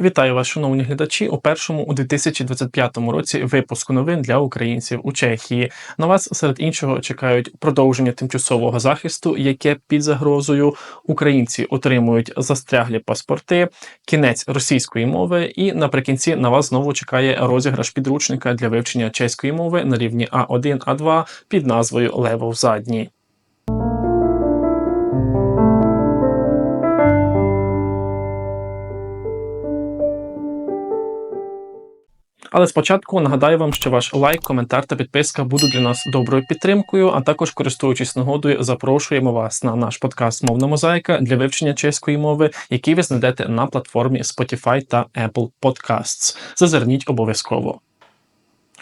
Вітаю вас, шановні глядачі, у першому у 2025 році випуску новин для українців у Чехії. На вас серед іншого чекають продовження тимчасового захисту, яке під загрозою українці отримують застряглі паспорти, кінець російської мови, і наприкінці на вас знову чекає розіграш підручника для вивчення чеської мови на рівні А1 А2 під назвою Лево в задній. Але спочатку нагадаю вам, що ваш лайк, коментар та підписка будуть для нас доброю підтримкою. А також, користуючись нагодою, запрошуємо вас на наш подкаст Мовна мозаїка для вивчення чеської мови, який ви знайдете на платформі Spotify та Apple Podcasts. Зазирніть обов'язково.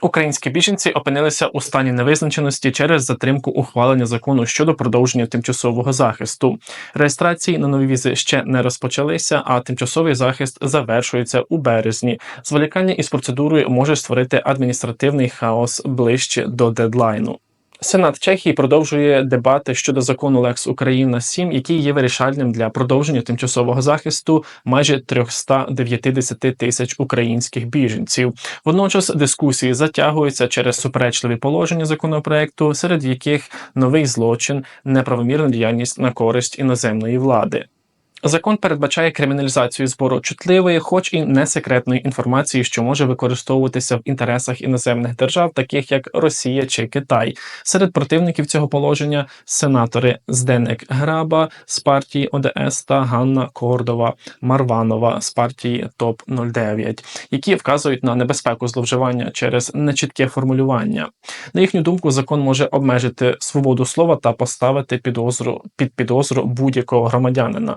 Українські біженці опинилися у стані невизначеності через затримку ухвалення закону щодо продовження тимчасового захисту. Реєстрації на нові візи ще не розпочалися, а тимчасовий захист завершується у березні. Зволікання із процедурою може створити адміністративний хаос ближче до дедлайну. Сенат Чехії продовжує дебати щодо закону Лекс Україна 7 який є вирішальним для продовження тимчасового захисту майже 390 тисяч українських біженців. Водночас дискусії затягуються через суперечливі положення законопроекту, серед яких новий злочин, неправомірна діяльність на користь іноземної влади. Закон передбачає криміналізацію збору чутливої, хоч і не секретної інформації, що може використовуватися в інтересах іноземних держав, таких як Росія чи Китай. Серед противників цього положення сенатори Зденек Граба з партії ОДС та Ганна Кордова Марванова з партії ТОП 09 які вказують на небезпеку зловживання через нечітке формулювання. На їхню думку, закон може обмежити свободу слова та поставити підозру під підозру будь-якого громадянина.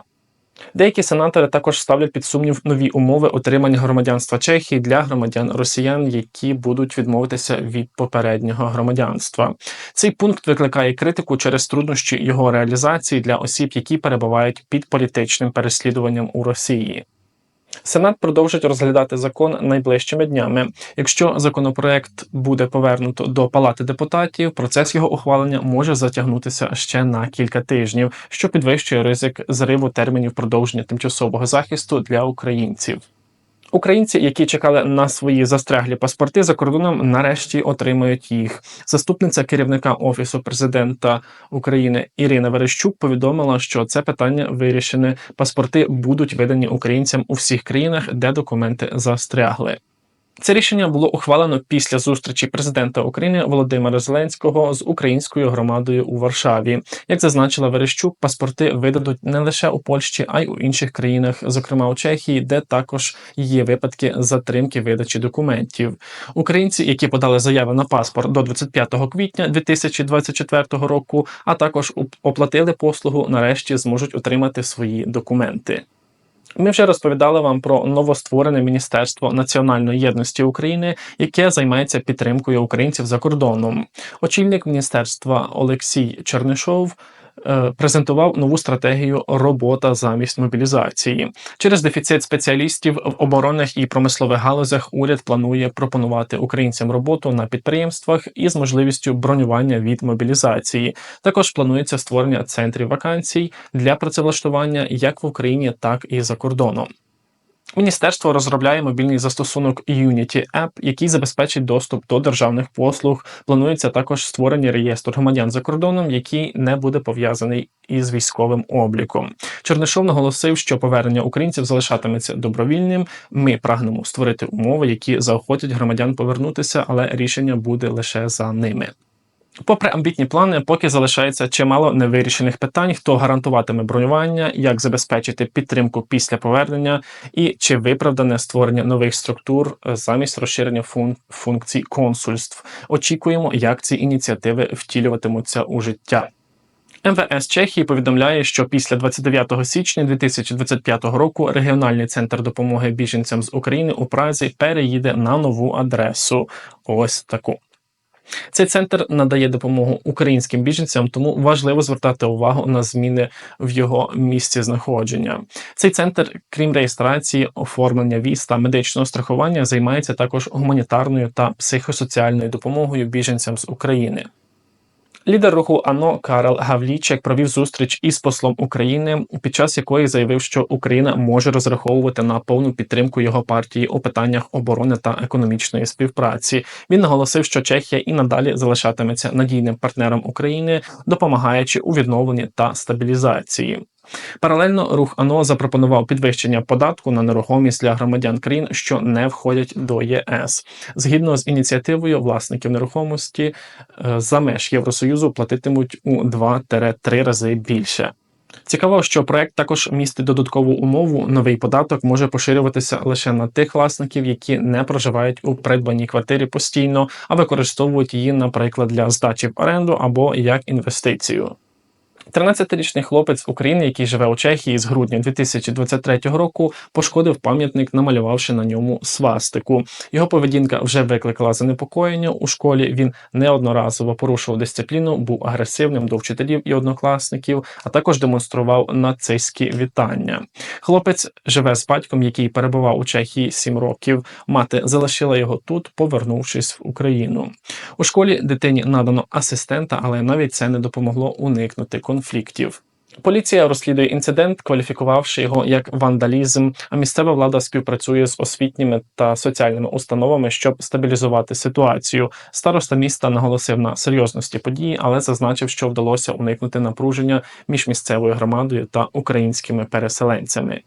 Деякі сенатори також ставлять під сумнів нові умови отримання громадянства Чехії для громадян росіян, які будуть відмовитися від попереднього громадянства. Цей пункт викликає критику через труднощі його реалізації для осіб, які перебувають під політичним переслідуванням у Росії. Сенат продовжить розглядати закон найближчими днями. Якщо законопроект буде повернуто до палати депутатів, процес його ухвалення може затягнутися ще на кілька тижнів, що підвищує ризик зриву термінів продовження тимчасового захисту для українців. Українці, які чекали на свої застряглі паспорти за кордоном, нарешті отримають їх. Заступниця керівника офісу президента України Ірина Верещук повідомила, що це питання вирішене. Паспорти будуть видані українцям у всіх країнах, де документи застрягли. Це рішення було ухвалено після зустрічі президента України Володимира Зеленського з українською громадою у Варшаві. Як зазначила Верещук, паспорти видадуть не лише у Польщі, а й у інших країнах, зокрема у Чехії, де також є випадки затримки видачі документів. Українці, які подали заяви на паспорт до 25 квітня 2024 року, а також оплатили послугу, нарешті зможуть отримати свої документи. Ми вже розповідали вам про новостворене Міністерство національної єдності України, яке займається підтримкою українців за кордоном. Очільник міністерства Олексій Чернишов презентував нову стратегію робота замість мобілізації. Через дефіцит спеціалістів в оборонних і промислових галузях уряд планує пропонувати українцям роботу на підприємствах із можливістю бронювання від мобілізації. Також планується створення центрів вакансій для працевлаштування як в Україні, так і за кордоном. Міністерство розробляє мобільний застосунок Unity App, який забезпечить доступ до державних послуг. Планується також створення реєстру громадян за кордоном, який не буде пов'язаний із військовим обліком. Чернишов наголосив, що повернення українців залишатиметься добровільним. Ми прагнемо створити умови, які заохотять громадян повернутися, але рішення буде лише за ними. Попри амбітні плани, поки залишається чимало невирішених питань, хто гарантуватиме бронювання, як забезпечити підтримку після повернення, і чи виправдане створення нових структур е, замість розширення фун функцій консульств. Очікуємо, як ці ініціативи втілюватимуться у життя. МВС Чехії повідомляє, що після 29 січня 2025 року регіональний центр допомоги біженцям з України у Празі переїде на нову адресу. Ось таку. Цей центр надає допомогу українським біженцям, тому важливо звертати увагу на зміни в його місці знаходження. Цей центр, крім реєстрації, оформлення віз та медичного страхування, займається також гуманітарною та психосоціальною допомогою біженцям з України. Лідер руху АНО Карел Гавлічек провів зустріч із послом України, під час якої заявив, що Україна може розраховувати на повну підтримку його партії у питаннях оборони та економічної співпраці. Він наголосив, що Чехія і надалі залишатиметься надійним партнером України, допомагаючи у відновленні та стабілізації. Паралельно рух АНО запропонував підвищення податку на нерухомість для громадян країн, що не входять до ЄС. Згідно з ініціативою, власників нерухомості е, за меж Євросоюзу платитимуть у 2-3 рази більше. Цікаво, що проект також містить додаткову умову. Новий податок може поширюватися лише на тих власників, які не проживають у придбаній квартирі постійно, а використовують її, наприклад, для здачі в оренду або як інвестицію. 13-річний хлопець України, який живе у Чехії з грудня 2023 року, пошкодив пам'ятник, намалювавши на ньому свастику. Його поведінка вже викликала занепокоєння у школі. Він неодноразово порушував дисципліну, був агресивним до вчителів і однокласників, а також демонстрував нацистські вітання. Хлопець живе з батьком, який перебував у Чехії 7 років. Мати залишила його тут, повернувшись в Україну. У школі дитині надано асистента, але навіть це не допомогло уникнути конфліктів. Поліція розслідує інцидент, кваліфікувавши його як вандалізм. А місцева влада співпрацює з освітніми та соціальними установами, щоб стабілізувати ситуацію. Староста міста наголосив на серйозності події, але зазначив, що вдалося уникнути напруження між місцевою громадою та українськими переселенцями.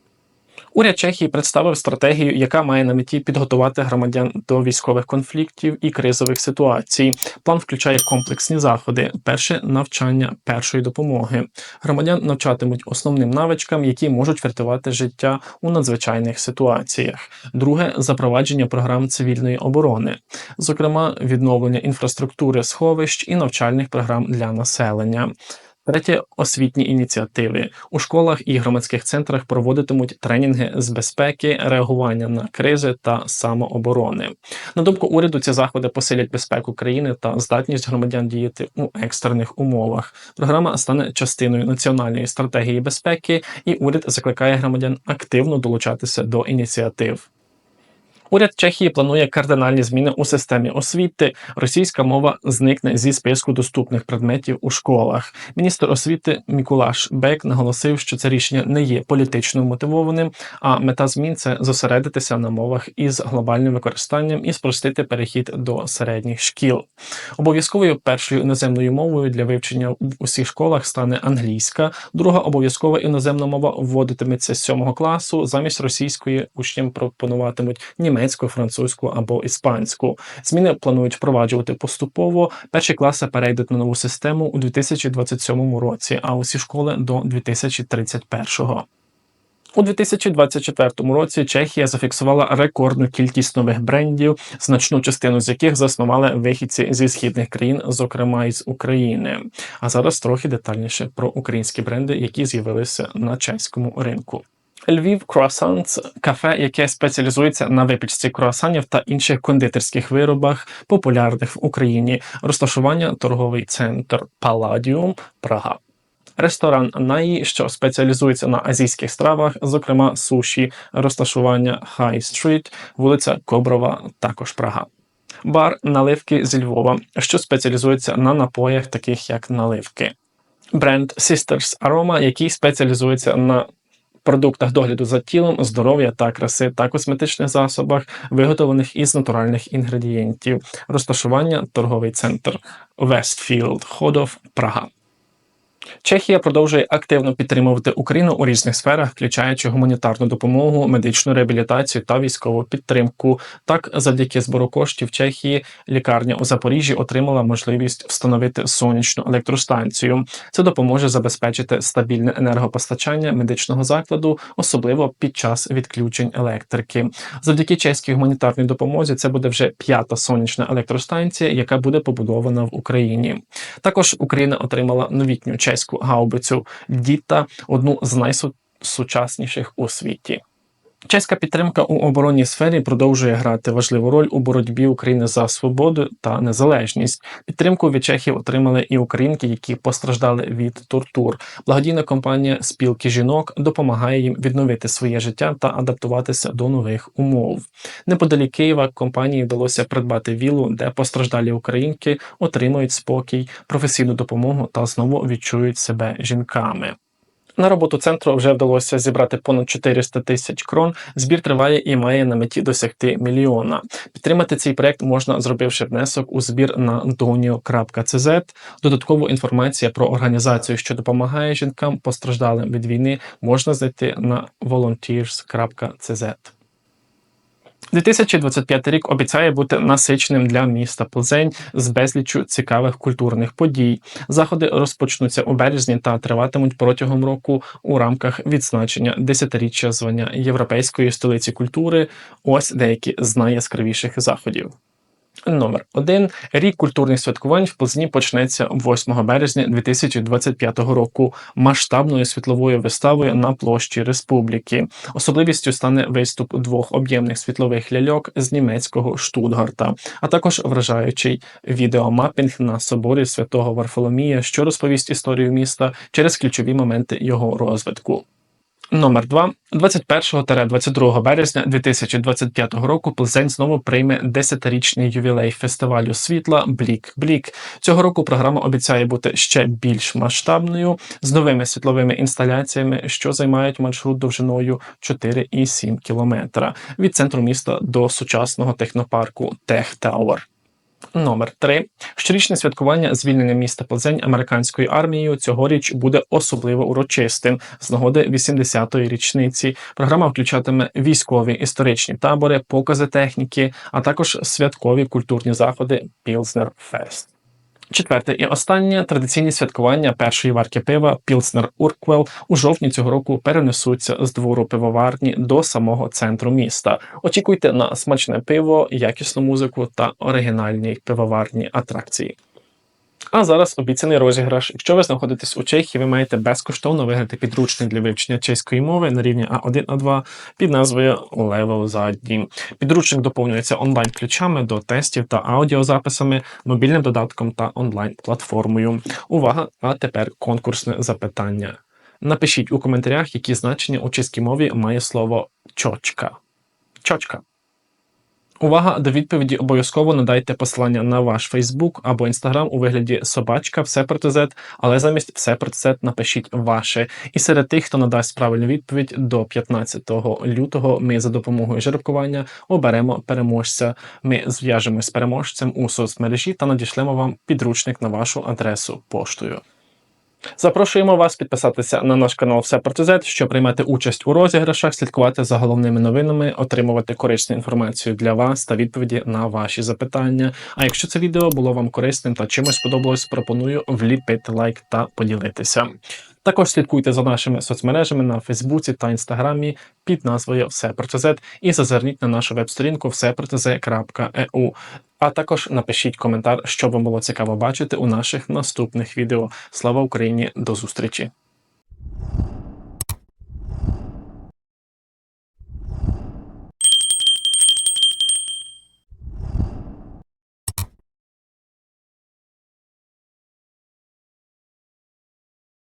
Уряд Чехії представив стратегію, яка має на меті підготувати громадян до військових конфліктів і кризових ситуацій. План включає комплексні заходи: перше навчання першої допомоги. Громадян навчатимуть основним навичкам, які можуть врятувати життя у надзвичайних ситуаціях. Друге запровадження програм цивільної оборони, зокрема відновлення інфраструктури сховищ і навчальних програм для населення. Третє освітні ініціативи у школах і громадських центрах проводитимуть тренінги з безпеки, реагування на кризи та самооборони. На думку уряду, ці заходи посилять безпеку країни та здатність громадян діяти у екстрених умовах. Програма стане частиною національної стратегії безпеки, і уряд закликає громадян активно долучатися до ініціатив. Уряд Чехії планує кардинальні зміни у системі освіти. Російська мова зникне зі списку доступних предметів у школах. Міністр освіти Мікулаш Бек наголосив, що це рішення не є політично мотивованим, а мета змін це зосередитися на мовах із глобальним використанням і спростити перехід до середніх шкіл. Обов'язковою першою іноземною мовою для вивчення в усіх школах стане англійська. Друга обов'язкова іноземна мова вводитиметься з сьомого класу. Замість російської учням пропонуватимуть німецьку німецьку, французьку або іспанську. Зміни планують впроваджувати поступово. Перші класи перейдуть на нову систему у 2027 році, а усі школи до 2031. У 2024 році Чехія зафіксувала рекордну кількість нових брендів, значну частину з яких заснували вихідці зі східних країн, зокрема із України. А зараз трохи детальніше про українські бренди, які з'явилися на чеському ринку. Львів Croissants – кафе, яке спеціалізується на випічці круасанів та інших кондитерських виробах, популярних в Україні. Розташування торговий центр Палладіум Прага. Ресторан Наї, що спеціалізується на азійських стравах, зокрема суші, розташування High Street, вулиця Коброва, також Прага. Бар наливки зі Львова, що спеціалізується на напоях, таких як наливки. Бренд Sisters Aroma, який спеціалізується на продуктах догляду за тілом, здоров'я та краси та косметичних засобах, виготовлених із натуральних інгредієнтів, розташування торговий центр Westfield Ходов Прага. Чехія продовжує активно підтримувати Україну у різних сферах, включаючи гуманітарну допомогу, медичну реабілітацію та військову підтримку. Так, завдяки збору коштів Чехії, лікарня у Запоріжжі отримала можливість встановити сонячну електростанцію. Це допоможе забезпечити стабільне енергопостачання медичного закладу, особливо під час відключень електрики. Завдяки чеській гуманітарній допомозі це буде вже п'ята сонячна електростанція, яка буде побудована в Україні. Також Україна отримала новітню чеську чеську гаубицю Діта, одну з найсучасніших у світі. Чеська підтримка у оборонній сфері продовжує грати важливу роль у боротьбі України за свободу та незалежність. Підтримку від Чехів отримали і українки, які постраждали від тортур. Благодійна компанія спілки жінок допомагає їм відновити своє життя та адаптуватися до нових умов. Неподалік Києва компанії вдалося придбати вілу, де постраждалі українки отримують спокій, професійну допомогу та знову відчують себе жінками. На роботу центру вже вдалося зібрати понад 400 тисяч крон. Збір триває і має на меті досягти мільйона. Підтримати цей проект можна, зробивши внесок у збір на donio.cz. Додаткову інформацію про організацію, що допомагає жінкам постраждалим від війни, можна знайти на volunteers.cz. 2025 рік обіцяє бути насиченим для міста Плзень з безліччю цікавих культурних подій. Заходи розпочнуться у березні та триватимуть протягом року у рамках відзначення десятиріччя звання Європейської столиці культури. Ось деякі з найяскравіших заходів. Номер 1. Рік культурних святкувань в Плзні почнеться 8 березня 2025 року масштабною світловою виставою на площі Республіки. Особливістю стане виступ двох об'ємних світлових ляльок з німецького Штутгарта, а також вражаючий відеомапінг на соборі святого Варфоломія, що розповість історію міста через ключові моменти його розвитку. Номер 2. 21-22 березня 2025 року Плзень знову прийме 10-річний ювілей фестивалю світла Блік Блік. Цього року програма обіцяє бути ще більш масштабною з новими світловими інсталяціями, що займають маршрут довжиною 4,7 кілометра від центру міста до сучасного технопарку Тех Тауер. Номер 3. Щорічне святкування звільнення міста Плзень американською армією цьогоріч буде особливо урочистим з нагоди 80-ї річниці. Програма включатиме військові історичні табори, покази техніки, а також святкові культурні заходи Пілзнер Фест. Четверте і останнє традиційні святкування першої варки пива Пілснер Урквел у жовтні цього року перенесуться з двору пивоварні до самого центру міста. Очікуйте на смачне пиво, якісну музику та оригінальні пивоварні атракції. А зараз обіцяний розіграш. Якщо ви знаходитесь у Чехії, ви маєте безкоштовно виграти підручник для вивчення чеської мови на рівні А1 А2 під назвою Level задній. Підручник доповнюється онлайн-ключами до тестів та аудіозаписами, мобільним додатком та онлайн-платформою. Увага! А тепер конкурсне запитання. Напишіть у коментарях, які значення у чеській мові має слово чочка. Чочка. Увага до відповіді обов'язково надайте посилання на ваш Фейсбук або Інстаграм у вигляді собачка, все проти Z, але замість все проти Z напишіть ваше. І серед тих, хто надасть правильну відповідь до 15 лютого, ми за допомогою жеребкування оберемо переможця. Ми зв'яжемось з переможцем у соцмережі та надішлемо вам підручник на вашу адресу поштою. Запрошуємо вас підписатися на наш канал Все про ТЗ, щоб приймати участь у розіграшах, слідкувати за головними новинами, отримувати корисну інформацію для вас та відповіді на ваші запитання. А якщо це відео було вам корисним та чимось сподобалось, пропоную вліпити лайк та поділитися. Також слідкуйте за нашими соцмережами на Фейсбуці та Інстаграмі під назвою Все про ТЗ і зазирніть на нашу веб-сторінку всепротез.eu. А також напишіть коментар, що вам було цікаво бачити у наших наступних відео. Слава Україні! До зустрічі!